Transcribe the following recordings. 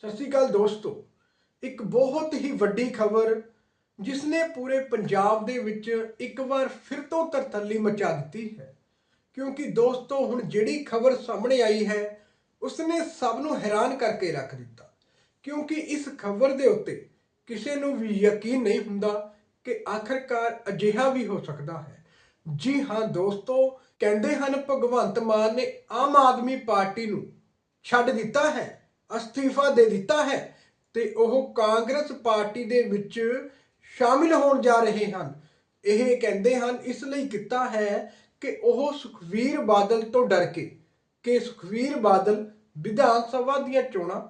ਸਤਿ ਸ਼੍ਰੀ ਅਕਾਲ ਦੋਸਤੋ। ਇੱਕ ਬਹੁਤ ਹੀ ਵੱਡੀ ਖਬਰ ਜਿਸ ਨੇ ਪੂਰੇ ਪੰਜਾਬ ਦੇ ਵਿੱਚ ਇੱਕ ਵਾਰ ਫਿਰ ਤੋਂ ਤਰਤੱਲੀ ਮਚਾ ਦਿੱਤੀ ਹੈ। ਕਿਉਂਕਿ ਦੋਸਤੋ, ਹੁਣ ਜਿਹੜੀ ਖਬਰ ਸਾਹਮਣੇ ਆਈ ਹੈ, ਉਸਨੇ ਸਭ ਨੂੰ ਹੈਰਾਨ ਕਰਕੇ ਰੱਖ ਦਿੱਤਾ। ਕਿਉਂਕਿ ਇਸ ਖਬਰ ਦੇ ਉੱਤੇ ਕਿਸੇ ਨੂੰ ਵੀ ਯਕੀਨ ਨਹੀਂ ਹੁੰਦਾ ਕਿ ਆਖਰਕਾਰ ਅਜਿਹਾ ਵੀ ਹੋ ਸਕਦਾ ਹੈ। ਜੀ ਹਾਂ ਦੋਸਤੋ, ਕਹਿੰਦੇ ਹਨ ਭਗਵੰਤ ਮਾਨ ਨੇ ਆਮ ਆਦਮੀ ਪਾਰਟੀ ਨੂੰ ਛੱਡ ਦਿੱਤਾ ਹੈ। ਅਸਤੀਫਾ ਦੇ ਦਿੱਤਾ ਹੈ ਤੇ ਉਹ ਕਾਂਗਰਸ ਪਾਰਟੀ ਦੇ ਵਿੱਚ ਸ਼ਾਮਿਲ ਹੋਣ ਜਾ ਰਹੇ ਹਨ। ਇਹ ਕਹਿੰਦੇ ਹਨ, ਇਸ ਲਈ ਕੀਤਾ ਹੈ ਕਿ ਉਹ ਸੁਖਵੀਰ ਬਾਦਲ ਤੋਂ ਡਰ ਕੇ ਕਿ ਸੁਖਵੀਰ ਬਾਦਲ ਵਿਧਾਨ ਸਭਾ ਦੀਆਂ ਚੋਣਾਂ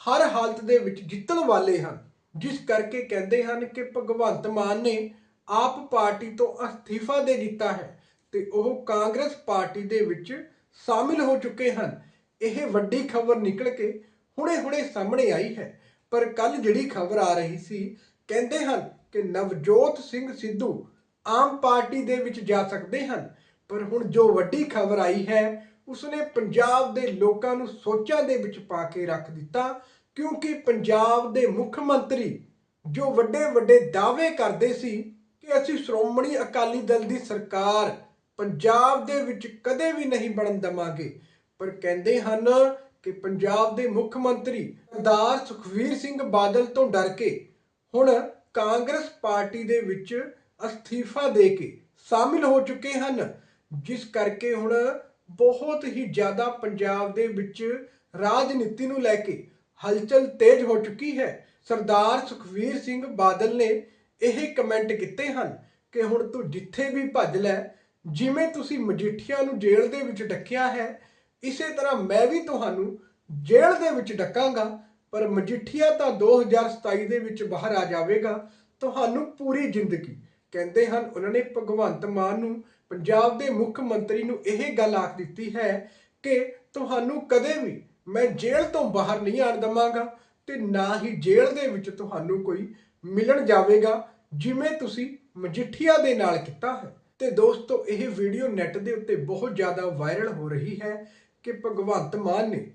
ਹਰ ਹਾਲਤ ਦੇ ਵਿੱਚ ਜਿੱਤਣ ਵਾਲੇ ਹਨ। ਜਿਸ ਕਰਕੇ ਕਹਿੰਦੇ ਹਨ ਕਿ ਭਗਵੰਤ ਮਾਨ ਨੇ ਆਪ ਪਾਰਟੀ ਤੋਂ ਅਸਤੀਫਾ ਦੇ ਦਿੱਤਾ ਹੈ ਤੇ ਉਹ ਕਾਂਗਰਸ ਪਾਰਟੀ ਦੇ ਵਿੱਚ ਸ਼ਾਮਿਲ ਹੋ ਚੁੱਕੇ ਹਨ। ਇਹ ਵੱਡੀ ਖਬਰ ਨਿਕਲ ਕੇ ਹੁਣੇ-ਹੁਣੇ ਸਾਹਮਣੇ ਆਈ ਹੈ। ਪਰ ਕੱਲ ਜਿਹੜੀ ਖਬਰ ਆ ਰਹੀ ਸੀ, ਕਹਿੰਦੇ ਹਨ ਕਿ ਨਵਜੋਤ ਸਿੰਘ ਸਿੱਧੂ ਆਮ ਪਾਰਟੀ ਦੇ ਵਿੱਚ ਜਾ ਸਕਦੇ ਹਨ। ਪਰ ਹੁਣ ਜੋ ਵੱਡੀ ਖਬਰ ਆਈ ਹੈ, ਉਸਨੇ ਪੰਜਾਬ ਦੇ ਲੋਕਾਂ ਨੂੰ ਸੋਚਾਂ ਦੇ ਵਿੱਚ ਪਾ ਕੇ ਰੱਖ ਦਿੱਤਾ, ਕਿਉਂਕਿ ਪੰਜਾਬ ਦੇ ਮੁੱਖ ਮੰਤਰੀ ਜੋ ਵੱਡੇ ਵੱਡੇ ਦਾਅਵੇ ਕਰਦੇ ਸੀ ਕਿ ਅਸੀਂ ਸ਼੍ਰੋਮਣੀ ਅਕਾਲੀ ਦਲ ਦੀ ਸਰਕਾਰ ਪੰਜਾਬ ਦੇ ਵਿੱਚ ਕਦੇ ਵੀ ਨਹੀਂ ਬਣਨ ਦਵਾਂਗੇ, ਪਰ ਕਹਿੰਦੇ ਹਨ ਕਿ ਪੰਜਾਬ ਦੇ ਮੁੱਖ ਮੰਤਰੀ ਸਰਦਾਰ ਸੁਖਵੀਰ ਸਿੰਘ ਬਾਦਲ ਤੋਂ ਡਰ ਕੇ ਹੁਣ ਕਾਂਗਰਸ ਪਾਰਟੀ ਦੇ ਵਿੱਚ ਅਸਤੀਫਾ ਦੇ ਕੇ ਸ਼ਾਮਿਲ ਹੋ ਚੁੱਕੇ ਹਨ, ਜਿਸ ਕਰਕੇ ਹੁਣ ਬਹੁਤ ਹੀ ਜ਼ਿਆਦਾ ਪੰਜਾਬ ਦੇ ਵਿੱਚ ਰਾਜਨੀਤੀ ਨੂੰ ਲੈ ਕੇ ਹਲਚਲ ਤੇਜ਼ ਹੋ ਚੁੱਕੀ ਹੈ। ਸਰਦਾਰ ਸੁਖਵੀਰ ਸਿੰਘ ਬਾਦਲ ਨੇ ਇਹ ਕਮੈਂਟ ਕੀਤੇ ਹਨ ਕਿ ਹੁਣ ਤੂੰ ਜਿੱਥੇ ਵੀ ਭੱਜ ਲੈ, ਜਿਵੇਂ ਤੁਸੀਂ ਮਜੀਠੀਆ ਨੂੰ ਜੇਲ੍ਹ ਦੇ ਵਿੱਚ ਡੱਕਿਆ ਹੈ ਇਸੇ ਤਰ੍ਹਾਂ ਮੈਂ ਵੀ ਤੁਹਾਨੂੰ ਜੇਲ੍ਹ ਦੇ ਵਿੱਚ ਡੱਕਾਂਗਾ, ਪਰ ਮਜੀਠੀਆ ਤਾਂ 2027 ਦੇ ਵਿੱਚ ਬਾਹਰ ਆ ਜਾਵੇਗਾ। ਤੁਹਾਨੂੰ ਪੂਰੀ ਜ਼ਿੰਦਗੀ, ਕਹਿੰਦੇ ਹਨ ਉਹਨਾਂ ਨੇ ਭਗਵੰਤ ਮਾਨ ਨੂੰ, ਪੰਜਾਬ ਦੇ ਮੁੱਖ ਮੰਤਰੀ ਨੂੰ ਇਹ ਗੱਲ ਆਖ ਦਿੱਤੀ ਹੈ ਕਿ ਤੁਹਾਨੂੰ ਕਦੇ ਵੀ ਮੈਂ ਜੇਲ੍ਹ ਤੋਂ ਬਾਹਰ ਨਹੀਂ ਆਣ ਦਵਾਂਗਾ ਤੇ ਨਾ ਹੀ ਜੇਲ੍ਹ ਦੇ ਵਿੱਚ ਤੁਹਾਨੂੰ ਕੋਈ ਮਿਲਣ ਜਾਵੇਗਾ, ਜਿਵੇਂ ਤੁਸੀਂ ਮਜੀਠੀਆ ਦੇ ਨਾਲ ਕੀਤਾ ਹੈ। ਤੇ ਦੋਸਤੋ, ਇਹ ਵੀਡੀਓ ਨੈਟ ਦੇ ਉੱਤੇ ਬਹੁਤ ਜ਼ਿਆਦਾ ਵਾਇਰਲ ਹੋ ਰਹੀ ਹੈ। ਕਿ ਭਗਵੰਤ ਮਾਨ ਨੇ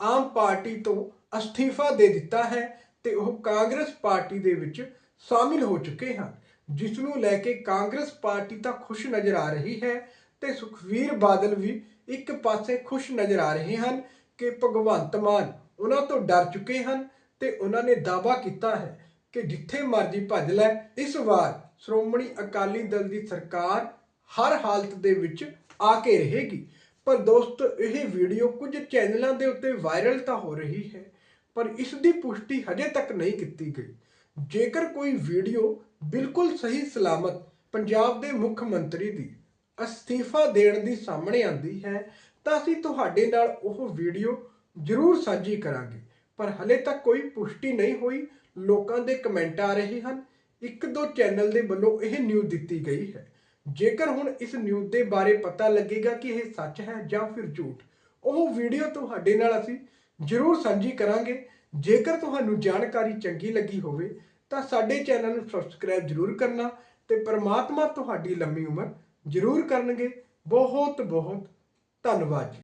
ਆਮ ਪਾਰਟੀ ਤੋਂ ਅਸਤੀਫਾ ਦੇ ਦਿੱਤਾ ਹੈ ਤੇ ਉਹ ਕਾਂਗਰਸ ਪਾਰਟੀ ਦੇ ਵਿੱਚ ਸ਼ਾਮਿਲ ਹੋ ਚੁੱਕੇ ਹਨ, ਜਿਸ ਨੂੰ ਲੈ ਕੇ ਕਾਂਗਰਸ ਪਾਰਟੀ ਤਾਂ ਖੁਸ਼ ਨਜ਼ਰ ਆ ਰਹੀ ਹੈ ਤੇ ਸੁਖਵੀਰ ਬਾਦਲ ਵੀ ਇੱਕ ਪਾਸੇ ਖੁਸ਼ ਨਜ਼ਰ ਆ ਰਹੇ ਹਨ ਕਿ ਭਗਵੰਤ ਮਾਨ ਉਹਨਾਂ ਤੋਂ ਡਰ ਚੁੱਕੇ ਹਨ ਤੇ ਉਹਨਾਂ ਨੇ ਦਾਅਵਾ ਕੀਤਾ ਹੈ ਕਿ ਜਿੱਥੇ ਮਰਜ਼ੀ ਭੱਜ ਲੈ, ਇਸ ਵਾਰ ਸ਼੍ਰੋਮਣੀ ਅਕਾਲੀ ਦਲ ਦੀ ਸਰਕਾਰ ਹਰ ਹਾਲਤ ਦੇ ਵਿੱਚ ਆ ਕੇ ਰਹੇਗੀ। ਪਰ ਦੋਸਤੋ, ਇਹ ਵੀਡੀਓ ਕੁਝ ਚੈਨਲਾਂ ਦੇ ਉੱਤੇ ਵਾਇਰਲ ਤਾਂ ਹੋ ਰਹੀ ਹੈ, ਪਰ ਇਸ ਦੀ ਪੁਸ਼ਟੀ ਹਜੇ ਤੱਕ ਨਹੀਂ ਕੀਤੀ ਗਈ। ਜੇਕਰ ਕੋਈ ਵੀਡੀਓ ਬਿਲਕੁਲ ਸਹੀ ਸਲਾਮਤ ਪੰਜਾਬ ਦੇ ਮੁੱਖ ਮੰਤਰੀ ਦੀ ਅਸਤੀਫਾ ਦੇਣ ਦੀ ਸਾਹਮਣੇ ਆਂਦੀ ਹੈ, ਤਾਂ ਅਸੀਂ ਤੁਹਾਡੇ ਨਾਲ ਉਹ ਵੀਡੀਓ ਜ਼ਰੂਰ ਸਾਂਝੀ ਕਰਾਂਗੇ। ਪਰ ਹਲੇ ਤੱਕ ਕੋਈ ਪੁਸ਼ਟੀ ਨਹੀਂ ਹੋਈ, ਲੋਕਾਂ ਦੇ ਕਮੈਂਟ ਆ ਰਹੇ ਹਨ। ਇੱਕ ਦੋ ਚੈਨਲ ਦੇ ਵੱਲੋਂ ਇਹ ਨਿਊਜ਼ ਦਿੱਤੀ ਗਈ ਹੈ। ਜੇਕਰ ਹੁਣ ਇਸ ਨਿਊਜ਼ ਦੇ ਬਾਰੇ ਪਤਾ ਲੱਗੇਗਾ ਕਿ ਇਹ ਸੱਚ ਹੈ ਜਾਂ ਫਿਰ ਝੂਠ, ਉਹ ਵੀਡੀਓ ਤੁਹਾਡੇ ਨਾਲ ਅਸੀਂ ਜ਼ਰੂਰ ਸਾਂਝੀ ਕਰਾਂਗੇ। ਜੇਕਰ ਤੁਹਾਨੂੰ ਜਾਣਕਾਰੀ ਚੰਗੀ ਲੱਗੀ ਹੋਵੇ, ਤਾਂ ਸਾਡੇ ਚੈਨਲ ਨੂੰ ਸਬਸਕ੍ਰਾਈਬ ਜ਼ਰੂਰ ਕਰਨਾ ਤੇ ਪ੍ਰਮਾਤਮਾ ਤੁਹਾਡੀ ਲੰਮੀ ਉਮਰ ਜ਼ਰੂਰ ਕਰਨਗੇ। ਬਹੁਤ ਬਹੁਤ ਧੰਨਵਾਦ ਜੀ।